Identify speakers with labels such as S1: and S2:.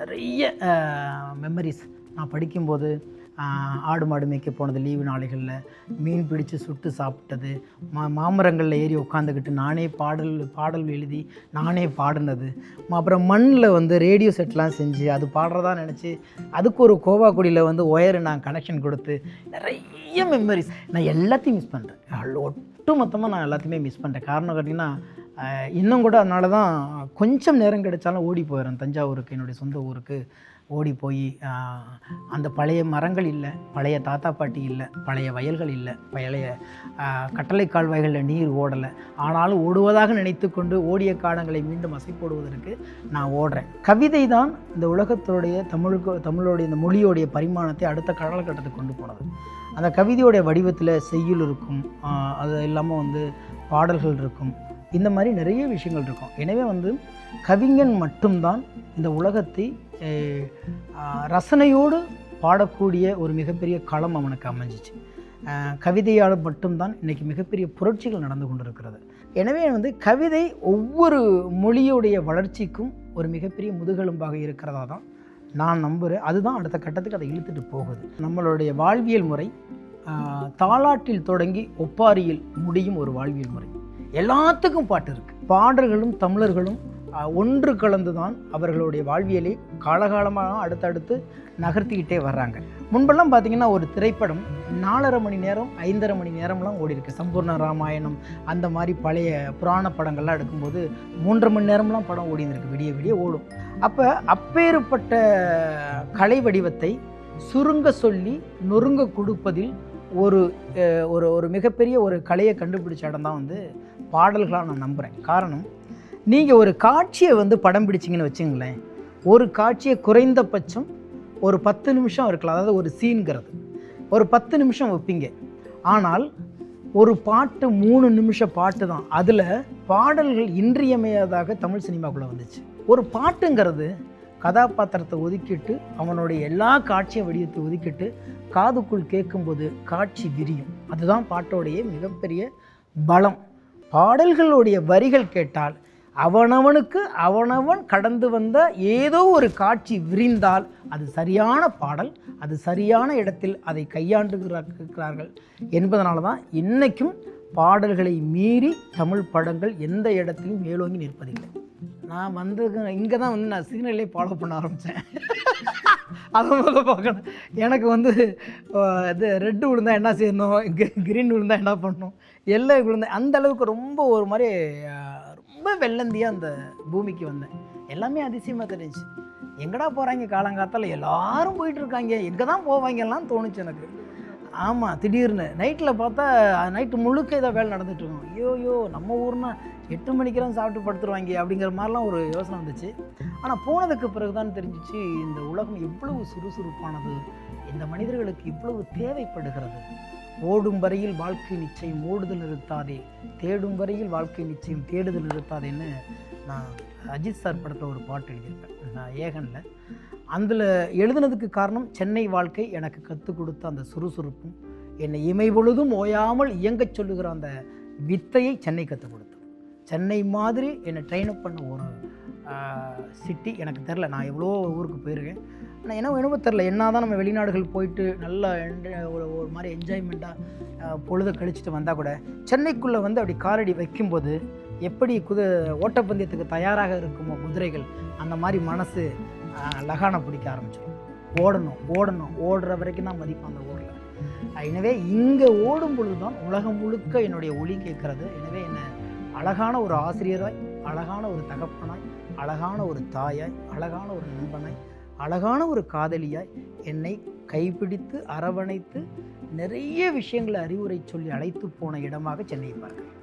S1: நிறைய மெமரிஸ் நான் படிக்கும்போது ஆடு மாடு மேய்க்க போனது லீவு நாளைகளில். மீன் பிடிச்சு சுட்டு சாப்பிட்டது. மா மாமரங்களில் ஏறி உட்காந்துக்கிட்டு நானே பாடல் பாடல் எழுதி நானே பாடினது. அப்புறம் மண்ணில் வந்து ரேடியோ செட்லாம் செஞ்சு அது பாடுறதா நினச்சி அதுக்கு ஒரு கோவா குடியில் வந்து ஒயர் நான் கனெக்ஷன் கொடுத்து நிறைய மெமரிஸ் நான் எல்லாத்தையும் மிஸ் பண்ணுறேன் ஒட்டு மொத்தமாக நான் எல்லாத்தையுமே மிஸ் பண்ணுறேன் காரணம் கேட்டிங்கன்னா இன்னும் கூட அதனால தான் கொஞ்சம் நேரம் கிடைச்சாலும் ஓடி போயிடும். தஞ்சாவூருக்கு என்னுடைய சொந்த ஊருக்கு ஓடி போய் அந்த பழைய மரங்கள் இல்லை பழைய தாத்தா பாட்டி இல்லை பழைய வயல்கள் இல்லை பழைய கட்டளை கால்வாய்களில் நீர் ஓடலை. ஆனாலும் ஓடுவதாக நினைத்து கொண்டு ஓடிய காலங்களை மீண்டும் அசைப்போடுவதற்கு நான் ஓடுறேன். கவிதை தான் இந்த உலகத்தினுடைய தமிழுக்கு தமிழோடைய இந்த மொழியோடைய பரிமாணத்தை அடுத்த காலகட்டத்துக்கு கொண்டு போனது. அந்த கவிதையோடைய வடிவத்தில் செய்யுள் இருக்கும் அது இல்லாமல் வந்து பாடல்கள் இருக்கும். இந்த மாதிரி நிறைய விஷயங்கள் இருக்கும். எனவே வந்து கவிஞன் மட்டும்தான் இந்த உலகத்தை ரசனையோடு பாடக்கூடிய ஒரு மிகப்பெரிய களம் அவனுக்கு அமைஞ்சிச்சு. கவிதையால் மட்டும்தான் இன்றைக்கி மிகப்பெரிய புரட்சிகள் நடந்து கொண்டிருக்கிறது. எனவே வந்து கவிதை ஒவ்வொரு மொழியுடைய வளர்ச்சிக்கும் ஒரு மிகப்பெரிய முதுகெலும்பாக இருக்கிறதா தான் நான் நம்புகிறேன் அதுதான் அடுத்த கட்டத்துக்கு அதை இழுத்துட்டு போகுது. நம்மளுடைய வாழ்வியல் முறை தாலாட்டில் தொடங்கி ஒப்பாரியில் முடியும் ஒரு வாழ்வியல் முறை. எல்லாத்துக்கும் பாட்டு இருக்குது பாடல்களும் தமிழர்களும் ஒன்று கலந்து தான் அவர்களுடைய வாழ்வியலை காலகாலமாக அடுத்தடுத்து நகர்த்திக்கிட்டே வர்றாங்க. முன்பெல்லாம் பார்த்தீங்கன்னா ஒரு திரைப்படம் நாலரை மணி நேரம் ஐந்தரை மணி நேரம்லாம் ஓடி இருக்கு. சம்பூர்ண ராமாயணம் அந்த மாதிரி பழைய புராண படங்கள்லாம் எடுக்கும்போது மூன்றரை மணி நேரம்லாம் படம் ஓடிந்துருக்கு விடிய விடிய ஓடும். அப்போ அப்பேறுபட்ட கலை வடிவத்தை சுருங்க சொல்லி நொறுங்க கொடுப்பதில் ஒரு ஒரு ஒரு மிகப்பெரிய ஒரு கலையை கண்டுபிடிச்ச இடம் தான் வந்து பாடல்களாக நான் நம்புகிறேன் காரணம் நீங்கள் ஒரு காட்சியை வந்து படம் பிடிச்சிங்கன்னு வச்சுங்களேன் ஒரு காட்சியை குறைந்தபட்சம் ஒரு பத்து நிமிஷம் இருக்கலாம். அதாவது ஒரு சீன்கிறது ஒரு பத்து நிமிஷம் வைப்பீங்க. ஆனால் ஒரு பாட்டு மூணு நிமிஷ பாட்டு தான். அதில் பாடல்கள் இன்றியமையாததாக தமிழ் சினிமாக்குள்ளே வந்துச்சு. ஒரு பாட்டுங்கிறது கதாபாத்திரத்தை ஒதுக்கிட்டு அவனுடைய எல்லா காட்சியும் வடிவத்தை ஒதுக்கிட்டு காதுக்குள் கேட்கும்போது காட்சி விரியும். அதுதான் பாட்டோடைய மிகப்பெரிய பலம். பாடல்களுடைய வரிகள் கேட்டால் அவனவனுக்கு அவனவன் கடந்து வந்த ஏதோ ஒரு காட்சி விரிந்தால் அது சரியான பாடல் அது சரியான இடத்தில் அதை கையாண்டுகிறார்கள் என்பதனால தான் இன்றைக்கும் பாடல்களை மீறி தமிழ் படங்கள் எந்த இடத்திலும் மேலோங்கி நிற்பதில்லை. நான் வந்து இங்கே தான் வந்து நான் சிக்னலே ஃபாலோ பண்ண ஆரம்பித்தேன் அதை முதல்ல பார்க்கணும். எனக்கு வந்து இது ரெட்டு விழுந்தா என்ன செய்யணும்? கிரீன் விழுந்தா என்ன பண்ணணும்? எல்லோ விழுந்தா அந்த அளவுக்கு ரொம்ப ஒரு மாதிரி ரொம்ப வெள்ளந்தியாக அந்த பூமிக்கு வந்தேன். எல்லாமே அதிசயமாக தெரிஞ்சுச்சு. எங்கடா போகிறாங்க காலங்காத்தால? எல்லாரும் போயிட்டுருக்காங்க எங்கே தான் போவாங்கலாம் தோணுச்சு எனக்கு. ஆமாம் திடீர்னு. நைட்டில் பார்த்தா நைட்டு முழுக்க இதாக வேலை நடந்துகிட்ருக்கோம் இருக்கும். ஐயோ ஐயோ நம்ம ஊர்னா எட்டு மணிக்கெல்லாம் சாப்பிட்டு படுத்துருவாங்க அப்படிங்கிற மாதிரிலாம் ஒரு யோசனை வந்துச்சு. ஆனால் போனதுக்கு பிறகு தான் தெரிஞ்சிச்சு இந்த உலகம் எவ்வளவு சுறுசுறுப்பானது இந்த மனிதர்களுக்கு இவ்வளவு தேவைப்படுகிறது. ஓடும் வரையில் வாழ்க்கை நிச்சயம் ஓடுதல் நிறுத்தாதே. தேடும் வரையில் வாழ்க்கை நிச்சயம் தேடுதல் நிறுத்தாதேன்னு நான் அஜித் சார் படத்தில் ஒரு பாட்டு எழுதியிருப்பேன் நான் ஏகனில். அதில் எழுதுனதுக்கு காரணம் சென்னை வாழ்க்கை எனக்கு கற்றுக் கொடுத்த அந்த சுறுசுறுப்பும் என்னை இமை பொழுதும் ஓயாமல் இயங்கச் சொல்லுகிற அந்த வித்தையை சென்னை கற்றுக் கொடுத்தது. சென்னை மாதிரி என்னை ட்ரெயின் அப் பண்ண ஒரு சிட்டி எனக்கு தெரில நான் எவ்வளோ ஊருக்கு போயிருக்கேன். ஆனால் என்ன என்னவோ தெரில என்ன தான் நம்ம வெளிநாடுகள் போயிட்டு நல்லா ஒரு ஒரு மாதிரி என்ஜாய்மெண்ட்டாக பொழுத கழிச்சிட்டு வந்தால் கூட சென்னைக்குள்ளே வந்து அப்படி காலடி வைக்கும்போது எப்படி குது ஓட்டப்பந்தயத்துக்கு தயாராக இருக்குமோ குதிரைகள் அந்த மாதிரி மனசு லகானை பிடிக்க ஆரம்பிச்சிடும். ஓடணும் ஓடணும். ஓடுற வரைக்கும் தான் மதிப்பான் அந்த ஊரில். எனவே இங்கே ஓடும் பொழுது தான் உலகம் முழுக்க என்னுடைய ஒளி கேட்கறது. எனவே என்னை அழகான ஒரு ஆசிரியராய் அழகான ஒரு தகப்பனாய் அழகான ஒரு தாயாய் அழகான ஒரு நண்பனாய் அழகான ஒரு காதலியாய் என்னை கைப்பிடித்து அரவணைத்து நிறைய விஷயங்களை அறிவுரை சொல்லி அழைத்து போன இடமாக சென்னையை பார்க்கிறேன்.